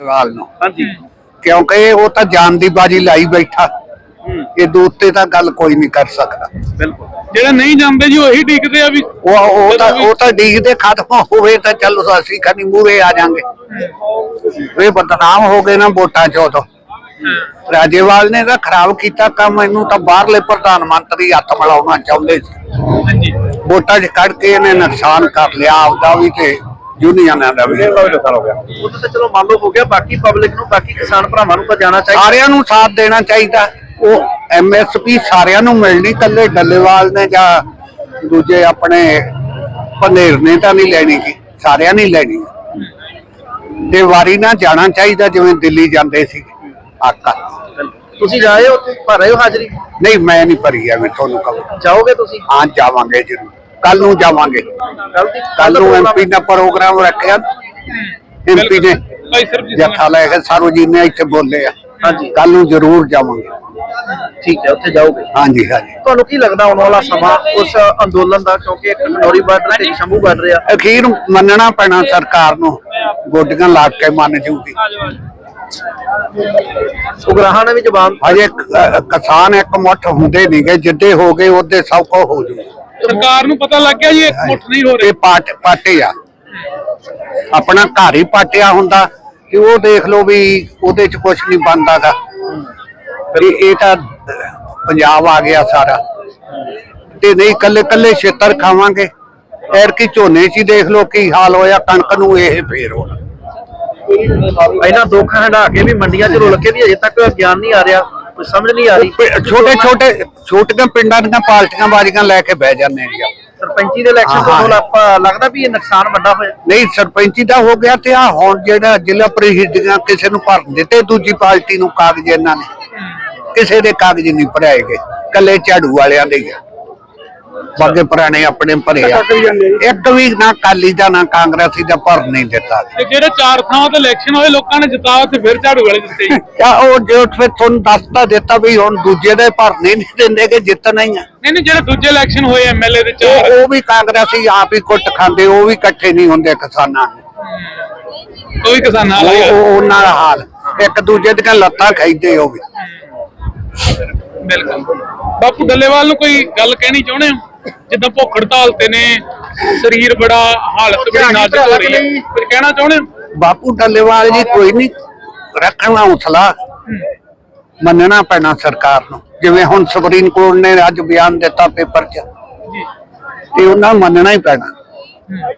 ਵਾਲ ਨੂੰ। ਹਾਂਜੀ। ਕਿਉਂਕਿ ਉਹ ਤਾਂ ਜਾਨ ਦੀ ਬਾਜੀ ਲਾਈ ਬੈਠਾ। ਹੂੰ। ਇਹ ਉੱਤੇ ਤਾਂ ਗੱਲ ਕੋਈ ਨਹੀਂ ਕਰ ਸਕਦਾ। ਬਿਲਕੁਲ। ਜਿਹੜੇ ਨਹੀਂ ਜਾਂਦੇ ਜੀ ਉਹੀ ਟਿਕਦੇ ਆ ਵੀ ਉਹ ਉਹ ਤਾਂ ਉਹ ਤਾਂ ਡੀਕਦੇ ਖਤਮ ਹੋਵੇ ਤਾਂ ਚਲੋ ਅਸੀਂ ਕਦੀ ਮੂਰੇ ਆ ਜਾਾਂਗੇ। ਇਹ ਬਦਨਾਮ ਹੋ ਗਏ ਨਾ ਵੋਟਾਂ ਚੋਂ ਤੋਂ ਰਾਜੇਵਾਲ ਨੇ ਤਾਂ ਖਰਾਬ ਕੀਤਾ ਕੰਮ ਇਹਨੂੰ ਤਾਂ ਬਾਹਰਲੇ ਪ੍ਰਧਾਨ ਮੰਤਰੀ ਹੱਥ ਮਿਲਾਉਣਾ ਚਾਹੁੰਦੇ ਸੀ। ਵੋਟਾਂ 'ਚ ਕੱਢ ਕੇ ਇਹਨੇ ਨੁਕਸਾਨ ਕਰ ਲਿਆ ਆਪਦਾ ਵੀ ਤੇ ਯੂਨੀਅਨਾਂ ਦਾ ਵੀ। ਉਹ ਤਾਂ ਚਲੋ ਮੰਨ ਲਓ ਹੋ ਗਿਆ ਬਾਕੀ ਪਬਲਿਕ ਨੂੰ ਬਾਕੀ ਕਿਸਾਨ ਭਰਾਵਾਂ ਨੂੰ ਤਾਂ ਜਾਣਾ ਚਾਹੀਦਾ। ਸਾਰਿਆਂ ਨੂੰ ਸਾਥ ਦੇਣਾ ਚਾਹੀਦਾ। ਉਹ ਐਮਐਸਪੀ ਸਾਰਿਆਂ ਨੂੰ ਮਿਲਣੀ ਕੱਲੇ ਡੱਲੇਵਾਲ ਨੇ ਜਾਂ ਦੂਜੇ ਆਪਣੇ ਪੰਨੇਰ ਨੇ ਤਾਂ ਨਹੀਂ ਲੈਣੀ ਗੀ ਸਾਰਿਆਂ ਨੇ ਲੈਣੀ। ਤੇ ਵਾਰੀ ਨਾ ਜਾਣਾ ਚਾਹੀਦਾ ਜਿਵੇਂ ਦਿੱਲੀ ਜਾਂਦੇ ਸੀ। ਆਕਾ। ਤੁਸੀਂ ਜਾਏ ਉੱਥੇ ਭਰ ਰਹੇ ਹੋ ਹਾਜ਼ਰੀ? ਨਹੀਂ ਮੈਂ ਨਹੀਂ ਭਰੀ ਐਵੇਂ ਤੁਹਾਨੂੰ ਕਹਾਂ। ਜਾਓਗੇ ਤੁਸੀਂ? ਹਾਂ ਜਾਵਾਂਗੇ ਜਰੂਰ। ਕੱਲ ਨੂੰ ਜਾਵਾਂਗੇ। ਕੱਲ ਨੂੰ ਐਮਪੀ ਦਾ ਪ੍ਰੋਗਰਾਮ ਰੱਖਿਆ। ਐਮਪੀ ਨੇ ਜੱਥਾ ਲੈ ਕੇ ਸਾਰੂ ਜੀ ਨੇ ਇੱਥੇ ਬੋਲੇ ਆ ਹਾਂਜੀ। ਕੱਲ ਨੂੰ ਜ਼ਰੂਰ ਜਾਵਾਂਗੇ। ਠੀਕ ਹੈ ਉੱਥੇ ਜਾਓਗੇ? ਹਾਂਜੀ ਹਾਂਜੀ। ਤੁਹਾਨੂੰ ਕੀ ਲੱਗਦਾ ਆਉਣ ਵਾਲਾ ਸਮਾਂ ਉਸ ਅੰਦੋਲਨ ਦਾ? ਕਿਉਂਕਿ ਇੱਕ ਖਨੌਰੀ ਬਾਰਡਰ ਤੇ ਸ਼ੰਭੂ ਬਾਰਡਰ ਆ। ਅਖੀਰ ਮੰਨਣਾ ਪੈਣਾ ਸਰਕਾਰ ਨੂੰ। ਗੋਡੀਆਂ ਲਾ ਕੇ ਮੰਨ ਜੂਗੀ। ਉਗਰਾਹਾਂ ਨੇ ਵੀ ਹਜੇ ਕ- ਕਿਸਾਨ ਇੱਕ ਮੁੱਠ ਹੁੰਦੇ ਨਹੀਂਗੇ ਜਿੱਦੇ ਹੋ ਗਏ ਉਹਦੇ ਸਭ ਕੁਝ ਹੋ ਜੂ। ਸਰਕਾਰ ਨੂੰ ਪਤਾ ਲੱਗ ਗਿਆ ਜੀ ਇੱਕ ਮੁੱਠ ਨਹੀਂ ਹੋ ਰਹੇ। ਇਹ ਪਾਟ ਪਾਟੇ ਆ। ਆਪਣਾ ਘਰ ਹੀ ਪਾਟਿਆ ਹੁੰਦਾ ਕਿ ਉਹ ਦੇਖ ਲਓ ਵੀ ਉਹਦੇ ਚ ਕੁਝ ਨਹੀਂ ਬਣਦਾਗਾ ਇਹ ਇਹ ਤਾਂ ਪੰਜਾਬ ਆ ਗਿਆ ਸਾਰਾ। ਤੇ ਨਹੀਂ ਕੱਲੇ ਕੱਲੇ ਛੇਤਰ ਖਾਵਾਂਗੇ। ਐਰ ਕੀ ਝੋਨੇ 'ਚ ਹੀ ਦੇਖ ਲਓ ਕੀ ਹਾਲ ਹੋਇਆ ਕਣਕ ਨੂੰ ਇਹ ਫੇਰ ਹੋਣਾ। ਇਹਨਾਂ ਦੋਖਾਂ ਹਟਾ ਕੇ ਵੀ ਮੰਡੀਆਂ 'ਚ ਰੁਲ ਕੇ ਵੀ ਅਜੇ ਤੱਕ ਗਿਆਨ ਨਹੀਂ ਆ ਰਿਹਾ ਕੋਈ ਸਮਝ ਨਹੀਂ ਆ ਰਹੀ। ਛੋਟੇ ਛੋਟੇ ਛੋਟੀਆਂ ਪਿੰਡਾਂ ਦੀਆਂ ਪਾਰਟੀਆਂ ਬਾਜ਼ੀਆਂ ਲੈ ਕੇ ਬਹਿ ਜਾਂਦੇ ਜੀ ਆਪਾਂ। ਸਰਪੰਚੀ ਦੇ ਇਲੈਕਸ਼ਨ ਤੋਂ ਆਪਾਂ ਲੱਗਦਾ ਵੀ ਇਹ ਨੁਕਸਾਨ ਵੱਡਾ ਹੋਇਆ। ਨਹੀਂ ਸਰਪੰਚੀ ਦਾ ਹੋ ਗਿਆ ਤੇ ਆ ਹੁਣ ਜਿਹੜਾ ਜ਼ਿਲ੍ਹਾ ਪ੍ਰੀਸ਼ਦ ਦੀਆਂ ਕਿਸੇ ਨੂੰ ਭਰਨ ਦਿੱਤੇ ਦੂਜੀ ਪਾਰਟੀ ਨੂੰ ਕਾਗਜ਼ ਇਹਨਾਂ ਨੇ। ਕਿਸੇ ਦੇ ਕਾਗਜ਼ ਨਹੀਂ ਭਰਾਏ ਗਏ ਕੱਲੇ ਝਾੜੂ ਵਾਲਿਆਂ ਦੇ ਹੀ ਬਾਗੇ ਪੁਰਾਣੇ ਆਪਣੇ ਭਰੇ ਆ। ਇੱਕ ਵੀ ਨਾ ਕਾਲੀ ਦਾ ਨਾ ਕਾਂਗਰਸੀ ਦਾ ਭਰ ਨਹੀਂ ਦਿੱਤਾ। ਤੇ ਜਿਹੜੇ ਚਾਰ ਥਾਵਾਂ ਤੇ ਇਲੈਕਸ਼ਨ ਹੋਏ ਲੋਕਾਂ ਨੇ ਜਿਤਾ ਉੱਥੇ ਫਿਰ ਝਾੜੂ ਵਾਲੇ ਦਿੱਤੇ। ਜੀ ਕਿਆ ਉਹ ਜੋ ਫਿਰ ਤੁਹਾਨੂੰ ਦੱਸਤਾ ਦਿੱਤਾ ਵੀ ਹੁਣ ਦੂਜੇ ਦੇ ਭਰਨੇ ਨਹੀਂ ਦਿੰਦੇ ਕਿ ਜਿੱਤਣਾ ਹੀ ਆ। ਨਹੀਂ ਨਹੀਂ ਜਿਹੜੇ ਦੂਜੇ ਇਲੈਕਸ਼ਨ ਹੋਏ ਐਮਐਲਏ ਦੇ ਚਾਰ। ਉਹ ਉਹ ਵੀ ਕਾਂਗਰਸੀ ਆਪ ਹੀ ਕੁੱਟ ਖਾਂਦੇ ਉਹ ਵੀ ਇਕੱਠੇ ਨਹੀਂ ਹੁੰਦੇ ਕਿਸਾਨਾਂ ਨੂੰ ਕੋਈ ਕਿਸਾਨਾਂ ਵਾਲਾ ਉਹ- ਉਹਨਾਂ ਦਾ ਹਾਲ। ਇੱਕ ਦੂਜੇ ਦੀਆਂ ਲੱਤਾਂ ਖਾਈਦੇ ਉਹ ਵੀ। ਬਿਲਕੁਲ। ਬਾਪੂ ਡੱਲੇਵਾਲ ਨੂੰ ਕੋਈ ਗੱਲ ਕਹਿਣੀ ਚਾਹੁੰਦੇ ਹੋ? ਜਿੱਦਾਂ ਭੁੱਖ ਹੜਤਾਲ ਤੇ ਨੇ ਸਰੀਰ ਬੜਾ ਹਾਲਤ ਬੜੀ ਨਾਜ਼ੁਕ ਹੋ ਰਹੀ ਹੈ। ਕੁਝ ਕਹਿਣਾ ਚਾਹੁੰਦੇ ਹੋ? ਬਾਪੂ ਡੱਲੇਵਾਲ ਜੀ ਕੋਈ ਨਹੀਂ ਰੱਖਣਾ ਹੌਸਲਾ। ਮੰਨਣਾ ਪੈਣਾ ਸਰਕਾਰ ਨੂੰ। ਜਿਵੇਂ ਹੁਣ ਸੁਪਰੀਮ ਕੋਰਟ ਨੇ ਅੱਜ ਬਿਆਨ ਦਿੱਤਾ ਪੇਪਰ 'ਚ। ਜੀ। ਤੇ ਉਹਨਾਂ ਨੂੰ ਮੰਨਣਾ ਹੀ ਪੈਣਾ।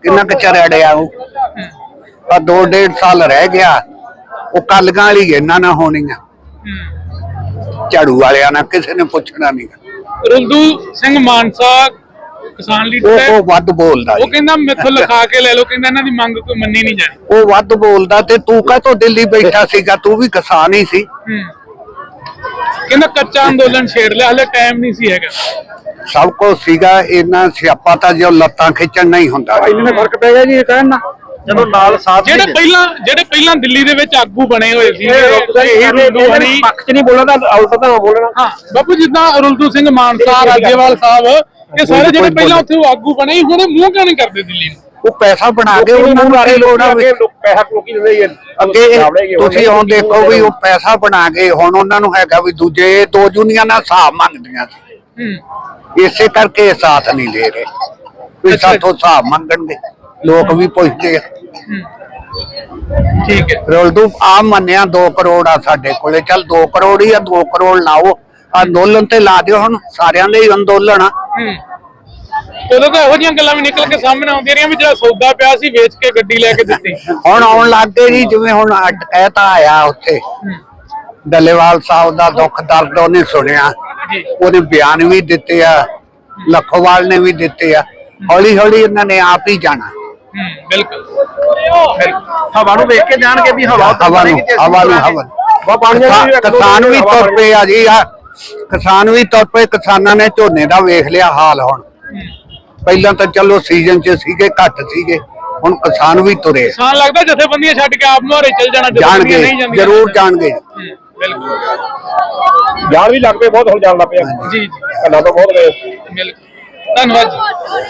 ਕਿੰਨਾ ਕੁ ਚਿਰ ਅੜਿਆ ਉਹ? ਆ ਦੋ ਡੇਢ ਸਾਲ ਰਹਿ ਗਿਆ। ਉਹ ਕੱਲਗਾਂ ਵਾਲੀ ਇਹਨਾਂ ਨਾਲ ਹੋਣੀਆਂ। ਝਾੜੂ ਵਾਲਿਆਂ ਨਾਲ ਕਿਸੇ ਨੇ ਪੁੱਛਣਾ ਨਹੀਂ। ਰੁਲਦੂ ਸਿੰਘ ਮਾਨਸਾ ਕਿਸਾਨ ਲੀਡਰ ਉਹ ਉਹ ਵੱਧ ਬੋਲਦਾ ਉਹ ਜੀ। ਕਹਿੰਦਾ ਮੈਥੋਂ ਲਿਖਾ ਕੇ ਲੈ ਲਓ ਕਹਿੰਦਾ ਇਹਨਾਂ ਦੀ ਮੰਗ ਕੋਈ ਮੰਨੀ ਨਹੀਂ ਜਾਣੀ। ਉਹ ਵੱਧ ਬੋਲਦਾ ਤੇ ਤੂੰ ਕਾਹਤੋਂ ਦਿੱਲੀ ਬੈਠਾ ਸੀਗਾ? ਤੂੰ ਵੀ ਕਿਸਾਨ ਹੀ ਸੀ। ਹੂੰ। ਕਹਿੰਦਾ ਕੱਚਾ ਅੰਦੋਲਨ ਛੇੜ ਲਿਆ ਹਲੇ ਟਾਈਮ ਨਹੀਂ ਸੀ ਹੈਗਾ। ਸਭ ਕੁਝ ਸੀਗਾ ਇਹਨਾਂ ਸਿਆਪਾ ਤਾਂ ਜੋ ਲੱਤਾਂ ਖਿੱਚਣ ਨਹੀਂ ਹੁੰਦਾ। ਇਹਨਾਂ ਫ਼ਰਕ ਪੈ ਗਿਆ ਜੀ ਇਹ ਕਹਿਣ ਨਾਲ। ਜਦੋਂ ਨਾਲ ਸਾਥ ਜਿਹੜੇ ਪਹਿਲਾਂ ਜਿਹੜੇ ਪਹਿਲਾਂ ਦਿੱਲੀ ਦੇ ਵਿੱਚ ਆਗੂ ਬਣੇ ਹੋਏ ਸੀ ਬਣੀ। ਪੱਖ 'ਚ ਨਹੀਂ ਬੋਲਣਾ ਤਾਂ ਆਉਟ ਤਾਂ ਬੋਲਣਾ। ਹਾਂ ਬਾਪੂ ਜਿੱਦਾਂ ਰੁਲਦੂ ਸਿੰਘ ਮਾਨਸਾ ਰਾਜੇਵਾਲ ਸਾਹਿਬ ਇਹ ਸਾਰੇ ਜਿਹੜੇ ਪਹਿਲਾਂ ਉੱਥੇ ਉਹ ਆਗੂ ਬਣੇ ਸੀ, ਹੁਣ ਇਹ ਮੂੰਹ ਕਿਉਂ ਨਹੀਂ ਕਰਦੇ ਦਿੱਲੀ ਨੂੰ? ਉਹ ਪੈਸਾ ਬਣਾ ਕੇ ਉਹਨਾਂ ਨੂੰ ਕੀ ਲੋੜ ਆ ਵੀ ਪੈਸਾ ਲੋਕੀ ਦਿੰਦੇ ਹੀ ਅੱਗੇ ਤੁਸੀਂ ਹੁਣ ਦੇਖੋ ਵੀ ਉਹ ਪੈਸਾ ਬਣਾ ਕੇ ਹੁਣ ਉਹਨਾਂ ਨੂੰ ਹੈਗਾ ਵੀ ਦੂਜੇ ਦੋ ਯੂਨੀਅਨਾਂ ਹਿਸਾਬ ਮੰਗਦੀਆਂ ਸੀ। ਹੂੰ। ਇਸੇ ਕਰਕੇ ਇਹ ਸਾਥ ਨਹੀਂ ਦੇ ਰਹੇ। ਵੀ ਅੱਛਾ। ਸਾਥੋਂ ਹਿਸਾਬ ਮੰਗਣਗੇ। ਲੋਕ ਵੀ ਪੁੱਛਦੇ ਆ। ਠੀਕ ਹੈ। ਰੋਲਦੂ ਆ ਮੰਨਿਆ 2 ਕਰੋੜ ਆ ਸਾਡੇ ਕੋਲੇ। ਚੱਲ 2 ਕਰੋੜ ਹੀ ਆ 2 ਕਰੋੜ ਲਾਓ। ਅੰਦੋਲਨ ਤੇ ਲਾ ਦਿਓ ਹੁਣ। ਸਾਰਿਆਂ ਦੇ ਹੀ ਅੰਦੋਲਨ ਆ। ਉਦੋਂ ਤਾਂ ਇਹੋ ਜਿਹੀਆਂ ਗੱਲਾਂ ਵੀ ਨਿਕਲ ਕੇ ਸਾਹਮਣੇ ਆਉਂਦੀਆਂ ਰਹੀਆਂ ਵੀ ਜਿਹੜਾ ਸੌਦਾ ਪਿਆ ਸੀ ਵੇਚ ਕੇ ਗੱਡੀ ਲੈ ਕੇ ਦਿੱਤੀ। ਹੁਣ ਆਉਣ ਲੱਗ ਗਏ ਜੀ ਜਿਵੇਂ ਹੁਣ ਅੱਡ ਕਹਿਤਾ ਆਇਆ ਉੱਥੇ। ਡੱਲੇਵਾਲ ਸਾਹਿਬ ਦਾ ਦੁੱਖ ਦਰਦ ਉਹਨੇ ਸੁਣਿਆ। ਜੀ। ਉਹਨੇ ਬਿਆਨ ਵੀ ਦਿੱਤੇ ਆ ਲੱਖੋਵਾਲ ਨੇ ਵੀ ਦਿੱਤੇ ਆ। ਹੌਲੀ ਹੌਲੀ ਇਹਨਾਂ ਨੇ ਆਪ ਹੀ ਜਾਣਾ। ਹੂੰ ਬਿਲਕੁਲ। ਬਿਲਕੁਲ। ਹਵਾ ਨੂੰ ਵੇਖ ਕੇ ਜਾਣਗੇ ਵੀ ਹਵਾ ਹਵਾ ਨੂੰ ਤੇ ਹਵਾ ਨੂੰ। ਹਵਾ ਜੀ, ਕਿਸਾਨ- ਕਿਸਾਨ ਵੀ ਤੁਰ ਪਏ ਆ ਜੀ ਆ ਕਿਸਾਨ ਵੀ ਤੁਰ ਪਏ ਕਿਸਾਨਾਂ ਨੇ ਝੋਨੇ ਦਾ ਵੇਖ ਲਿਆ ਹਾਲ ਹੁਣ। ਪਹਿਲਾਂ ਤਾਂ ਚਲੋ ਸੀਜ਼ਨ 'ਚ ਸੀਗੇ ਘੱਟ ਸੀਗੇ ਹੁਣ ਕਿਸਾਨ ਵੀ ਤੁਰੇ ਆ। ਸਾਨ ਲੱਗਦਾ ਜਥੇਬੰਦੀਆਂ ਛੱਡ ਕੇ ਆਪ ਮੁਹਾਰੇ ਚੱਲ ਜਾਣਾ ਜਥੇਬੰਦੀਆਂ ਜਾਣਗੇ ਨਹੀਂ ਜਾਂਦੀਆਂ। ਜ਼ਰੂਰ ਜਾਣਗੇ। ਹੂੰ, ਬਿਲਕੁਲ। ਜਾਣ ਵੀ ਲੱਗ ਪਏ ਬਹੁਤ ਹੁਣ ਜਾਣ ਲੱਗ ਪਿਆ। ਜੀ ਜੀ। ਕੰਨਾਂ ਤੋਂ ਬਹੁਤ। ਗਏ ਬਿਲਕੁਲ ਧੰਨਵਾਦ ਜੀ।